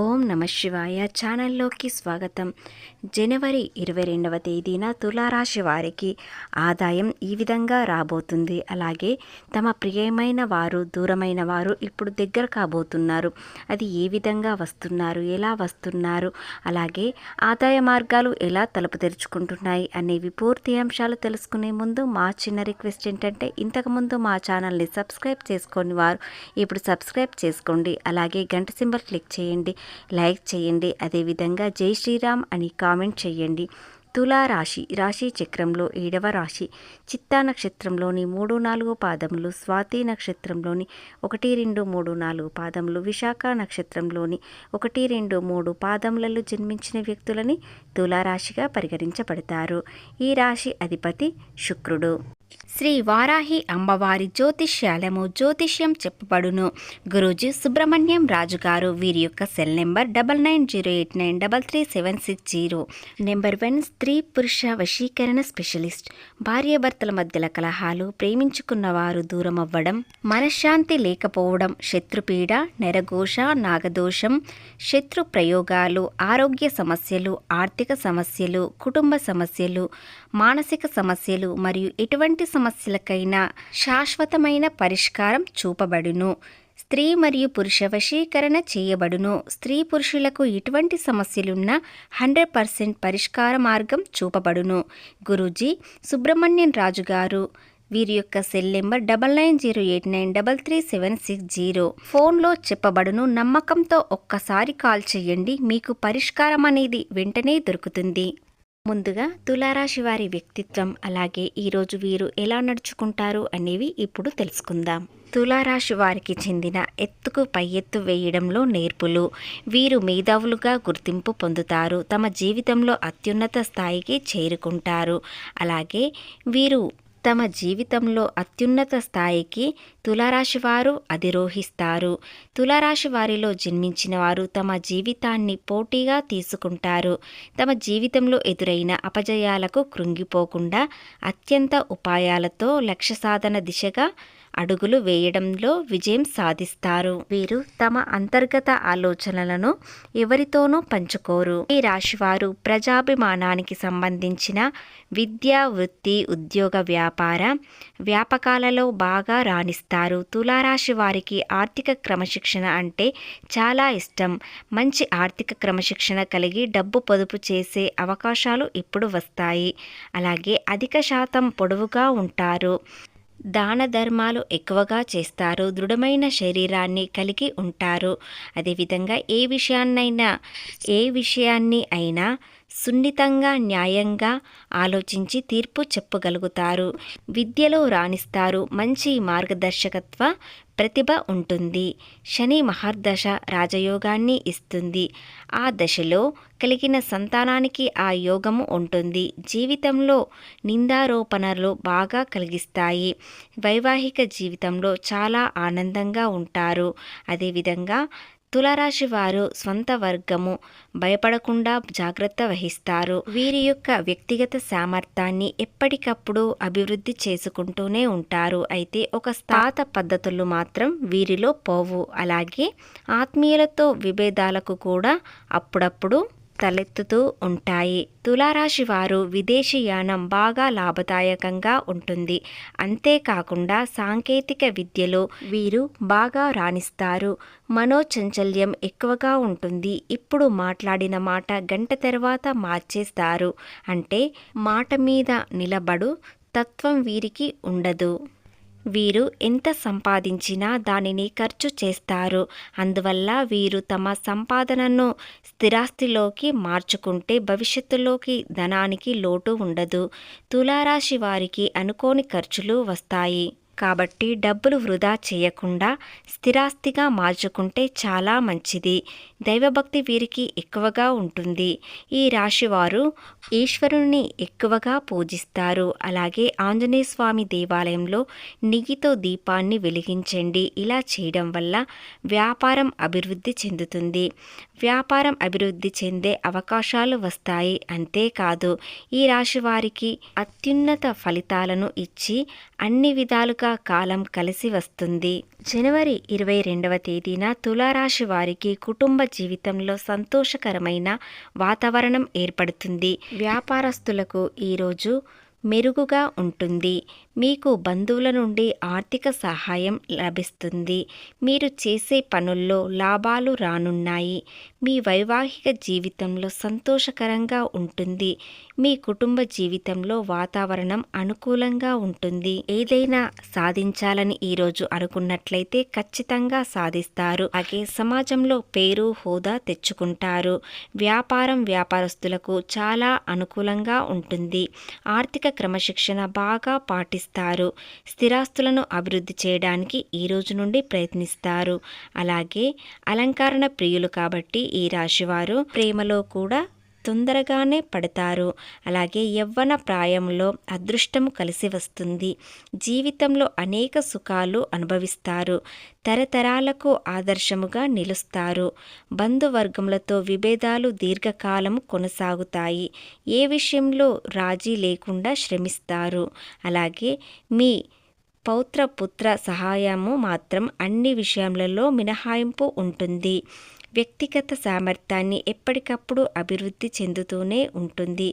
ఓం నమ శివాయ ఛానల్లోకి స్వాగతం. జనవరి ఇరవై రెండవ తేదీన తులారాశి వారికి ఆదాయం ఈ విధంగా రాబోతుంది. అలాగే తమ ప్రియమైన వారు దూరమైన వారు ఇప్పుడు దగ్గర కాబోతున్నారు. అది ఏ విధంగా వస్తున్నారు ఎలా వస్తున్నారు అలాగే ఆదాయ మార్గాలు ఎలా తలుపు తెరుచుకుంటున్నాయి అనేవి పూర్తి అంశాలు తెలుసుకునే ముందు మా చిన్న రిక్వెస్ట్ ఏంటంటే ఇంతకుముందు మా ఛానల్ని సబ్స్క్రైబ్ చేసుకొని వారు ఇప్పుడు సబ్స్క్రైబ్ చేసుకోండి. అలాగే గంట సింబల్ క్లిక్ చేయండి. లైక్ చేయండి. అదేవిధంగా జై శ్రీరామ్ అని కామెంట్ చేయండి. తులా రాశి రాశి చక్రంలో ఏడవ రాశి చిత్తా నక్షత్రంలోని మూడు నాలుగు పాదములు స్వాతి నక్షత్రంలోని ఒకటి రెండు మూడు నాలుగు పాదములు విశాఖ నక్షత్రంలోని ఒకటి రెండు మూడు పాదములలో జన్మించిన వ్యక్తులని తులారాశిగా పరిగణించబడతారు. ఈ రాశి అధిపతి శుక్రుడు. శ్రీ వారాహి అమ్మవారి జ్యోతిష్యాలము జ్యోతిష్యం చెప్పబడును. గురూజీ సుబ్రహ్మణ్యం రాజు గారు వీరి యొక్క cell number double nine zero eight nine double three seven six zero. Number one స్త్రీ పురుష వశీకరణ స్పెషలిస్ట్. భార్యాభర్తల మధ్యల కలహాలు ప్రేమించుకున్న వారు దూరం అవ్వడం మనశ్శాంతి లేకపోవడం శత్రుపీడ నెరఘోష నాగదోషం శత్రు ప్రయోగాలు ఆరోగ్య సమస్యలు ఆర్థిక సమస్యలు కుటుంబ సమస్యలు మానసిక సమస్యలు మరియు ఎటువంటి సమస్యలకైనా శాశ్వతమైన పరిష్కారం చూపబడును. స్త్రీ మరియు పురుష వశీకరణ చేయబడును. స్త్రీ పురుషులకు ఎటువంటి సమస్యలున్నా హండ్రెడ్ పర్సెంట్ పరిష్కార మార్గం చూపబడును. గురూజీ సుబ్రహ్మణ్యం రాజు గారు వీరి యొక్క cell number double nine zero eight nine double three seven six zero. ఫోన్లో చెప్పబడును నమ్మకంతో ఒక్కసారి కాల్ చేయండి మీకు పరిష్కారం అనేది వెంటనే దొరుకుతుంది. ముందుగా తులారాశి వారి వ్యక్తిత్వం అలాగే ఈరోజు వీరు ఎలా నడుచుకుంటారు అనేవి ఇప్పుడు తెలుసుకుందాం. తులారాశి వారికి చెందిన ఎత్తుకు పై ఎత్తు వేయడంలో నేర్పులు. వీరు మేధావులుగా గుర్తింపు పొందుతారు. తమ జీవితంలో అత్యున్నత స్థాయికి చేరుకుంటారు. అలాగే వీరు తమ జీవితంలో అత్యున్నత స్థాయికి తులారాశి వారు అధిరోహిస్తారు. తులారాశి వారిలో జన్మించిన వారు తమ జీవితాన్ని పోటీగా తీసుకుంటారు. తమ జీవితంలో ఎదురైన అపజయాలకు కృంగిపోకుండా అత్యంత ఉపాయాలతో లక్ష్య సాధన దిశగా అడుగులు వేయడంలో విజయం సాధిస్తారు. వీరు తమ అంతర్గత ఆలోచనలను ఎవరితోనూ పంచుకోరు. ఈ రాశివారు ప్రజాభిమానానికి సంబంధించిన విద్య వృత్తి ఉద్యోగ వ్యాపార వ్యాపకాలలో బాగా రాణిస్తారు. తులారాశి వారికి ఆర్థిక క్రమశిక్షణ అంటే చాలా ఇష్టం. మంచి ఆర్థిక క్రమశిక్షణ కలిగి డబ్బు పొదుపు చేసే అవకాశాలు ఇప్పుడు వస్తాయి. అలాగే అధిక శాతం పొడవుగా ఉంటారు. దాన ధర్మాలు ఎక్కువగా చేస్తారు దృఢమైన శరీరాన్ని కలిగి ఉంటారు. అదేవిధంగా ఏ విషయాన్నైనా ఏ విషయాన్ని అయినా సున్నితంగా న్యాయంగా ఆలోచించి తీర్పు చెప్పగలుగుతారు. విద్యలో రాణిస్తారు. మంచి మార్గదర్శకత్వ ప్రతిభ ఉంటుంది. శని మహర్దశ రాజయోగాన్ని ఇస్తుంది. ఆ దశలో కలిగిన సంతానానికి ఆ యోగము ఉంటుంది. జీవితంలో నిందారోపణలు బాగా కలిగిస్తాయి. వైవాహిక జీవితంలో చాలా ఆనందంగా ఉంటారు. అదేవిధంగా తులారాశి వారు స్వంత వర్గము భయపడకుండా జాగ్రత్త వహిస్తారు. వీరి యొక్క వ్యక్తిగత సామర్థ్యాన్ని ఎప్పటికప్పుడు అభివృద్ధి చేసుకుంటూనే ఉంటారు. అయితే ఒక స్థాత పద్ధతులు మాత్రం వీరిలో పోవు. అలాగే ఆత్మీయులతో విభేదాలకు కూడా అప్పుడప్పుడు తలెత్తుతూ ఉంటాయి. తులారాశి వారు విదేశీయానం బాగా లాభదాయకంగా ఉంటుంది. అంతేకాకుండా సాంకేతిక విద్యలో వీరు బాగా రాణిస్తారు. మనోచంచల్యం ఎక్కువగా ఉంటుంది. ఇప్పుడు మాట్లాడిన మాట గంట తర్వాత మార్చేస్తారు. అంటే మాట మీద నిలబడు తత్వం వీరికి ఉండదు. వీరు ఎంత సంపాదించినా దానిని ఖర్చు చేస్తారు. అందువల్ల వీరు తమ సంపాదనను స్థిరాస్తిలోకి మార్చుకుంటే భవిష్యత్తులోకి ధనానికి లోటు ఉండదు. తులారాశి వారికి అనుకోని ఖర్చులు వస్తాయి. కాబట్టి డబ్బులు వృధా చేయకుండా స్థిరాస్తిగా మార్చుకుంటే చాలా మంచిది. దైవభక్తి వీరికి ఎక్కువగా ఉంటుంది. ఈ రాశివారు ఈశ్వరుణ్ణి ఎక్కువగా పూజిస్తారు. అలాగే ఆంజనేయ స్వామి దేవాలయంలో నెయ్యితో దీపాన్ని వెలిగించండి. ఇలా చేయడం వల్ల వ్యాపారం అభివృద్ధి చెందుతుంది. వ్యాపారం అభివృద్ధి చెందే అవకాశాలు వస్తాయి. అంతేకాదు ఈ రాశి వారికి అత్యున్నత ఫలితాలను ఇచ్చి అన్ని విధాలుగా కాలం కలిసి వస్తుంది. జనవరి ఇరవై రెండవ తేదీన తులారాశి వారికి కుటుంబ జీవితంలో సంతోషకరమైన వాతావరణం ఏర్పడుతుంది. వ్యాపారస్తులకు ఈరోజు మెరుగుగా ఉంటుంది. మీకు బంధువుల నుండి ఆర్థిక సహాయం లభిస్తుంది. మీరు చేసే పనుల్లో లాభాలు రానున్నాయి. మీ వైవాహిక జీవితంలో సంతోషకరంగా ఉంటుంది. మీ కుటుంబ జీవితంలో వాతావరణం అనుకూలంగా ఉంటుంది. ఏదైనా సాధించాలని ఈరోజు అనుకున్నట్లయితే ఖచ్చితంగా సాధిస్తారు. అలాగే సమాజంలో పేరు హోదా తెచ్చుకుంటారు. వ్యాపారం వ్యాపారస్తులకు చాలా అనుకూలంగా ఉంటుంది. ఆర్థిక క్రమశిక్షణ బాగా పాటిస్తారు. స్థిరాస్తులను అభివృద్ధి చేయడానికి ఈ రోజు నుండి ప్రయత్నిస్తారు. అలాగే అలంకరణ ప్రియులు కాబట్టి ఈ రాశివారు ప్రేమలో కూడా తొందరగానే పడతారు. అలాగే యవ్వన ప్రాయంలో అదృష్టం కలిసి వస్తుంది. జీవితంలో అనేక సుఖాలు అనుభవిస్తారు. తరతరాలకు ఆదర్శముగా నిలుస్తారు. బంధువర్గములతో విభేదాలు దీర్ఘకాలం కొనసాగుతాయి. ఏ విషయంలో రాజీ లేకుండా శ్రమిస్తారు. అలాగే మీ పౌత్ర పుత్ర సహాయము మాత్రం అన్ని విషయములలో మినహాయింపు ఉంటుంది. వ్యక్తిగత సామర్థ్యాన్ని ఎప్పటికప్పుడు అభివృద్ధి చెందుతూనే ఉంటుంది.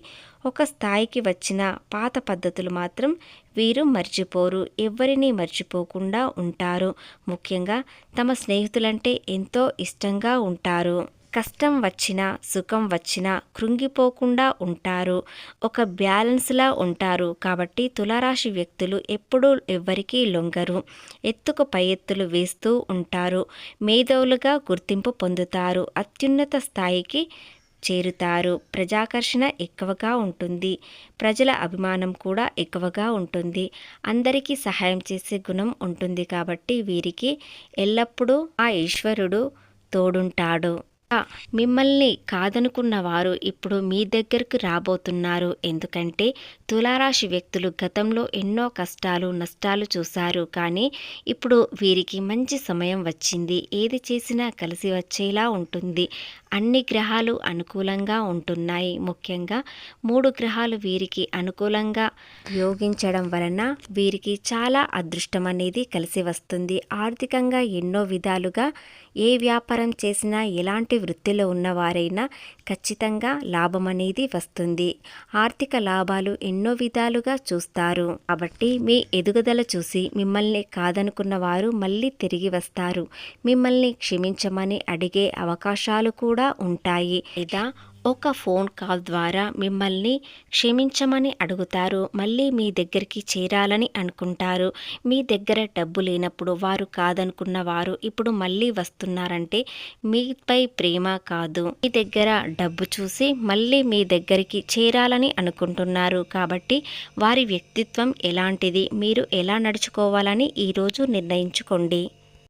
ఒక స్థాయికి వచ్చిన పాత పద్ధతులు మాత్రం వీరు మర్చిపోరు ఎవరిని మర్చిపోకుండా ఉంటారు. ముఖ్యంగా తమ స్నేహితులంటే ఎంతో ఇష్టంగా ఉంటారు. కష్టం వచ్చినా సుఖం వచ్చినా కృంగిపోకుండా ఉంటారు. ఒక బ్యాలెన్స్లా ఉంటారు. కాబట్టి తులారాశి వ్యక్తులు ఎప్పుడూ ఎవ్వరికీ లొంగరు. ఎత్తుకు పై ఎత్తులు వేస్తూ ఉంటారు. మేధవులుగా గుర్తింపు పొందుతారు. అత్యున్నత స్థాయికి చేరుతారు. ప్రజాకర్షణ ఎక్కువగా ఉంటుంది. ప్రజల అభిమానం కూడా ఎక్కువగా ఉంటుంది. అందరికీ సహాయం చేసే గుణం ఉంటుంది. కాబట్టి వీరికి ఎల్లప్పుడూ ఆ ఈశ్వరుడు తోడుంటాడు. మిమ్మల్ని కాదనుకున్న వారు ఇప్పుడు మీ దగ్గరకు రాబోతున్నారు. ఎందుకంటే తులారాశి వ్యక్తులు గతంలో ఎన్నో కష్టాలు నష్టాలు చూశారు. కానీ ఇప్పుడు వీరికి మంచి సమయం వచ్చింది. ఏది చేసినా కలిసి వచ్చేలా ఉంటుంది. అన్ని గ్రహాలు అనుకూలంగా ఉంటున్నాయి. ముఖ్యంగా మూడు గ్రహాలు వీరికి అనుకూలంగా యోగించడం వలన వీరికి చాలా అదృష్టం అనేది కలిసి వస్తుంది. ఆర్థికంగా ఎన్నో విధాలుగా ఏ వ్యాపారం చేసినా ఎలాంటి వృత్తిలో ఉన్నవారైనా ఖచ్చితంగా లాభం అనేది వస్తుంది. ఆర్థిక లాభాలు ఎన్నో విధాలుగా చూస్తారు. కాబట్టి మీ ఎదుగుదల చూసి మిమ్మల్ని కాదనుకున్న వారు మళ్ళీ తిరిగి వస్తారు. మిమ్మల్ని క్షమించమని అడిగే అవకాశాలు కూడా ఉంటాయి. లేదా ఒక ఫోన్ కాల్ ద్వారా మిమ్మల్ని క్షమించమని అడుగుతారు. మళ్ళీ మీ దగ్గరికి చేరాలని అనుకుంటారు. మీ దగ్గర డబ్బు లేనప్పుడు వారు కాదనుకున్న వారు ఇప్పుడు మళ్ళీ వస్తున్నారంటే మీపై ప్రేమ కాదు. మీ దగ్గర డబ్బు చూసి మళ్ళీ మీ దగ్గరికి చేరాలని అనుకుంటున్నారు. కాబట్టి వారి వ్యక్తిత్వం ఎలాంటిది? మీరు ఎలా నడుచుకోవాలని ఈరోజు నిర్ణయించుకోండి.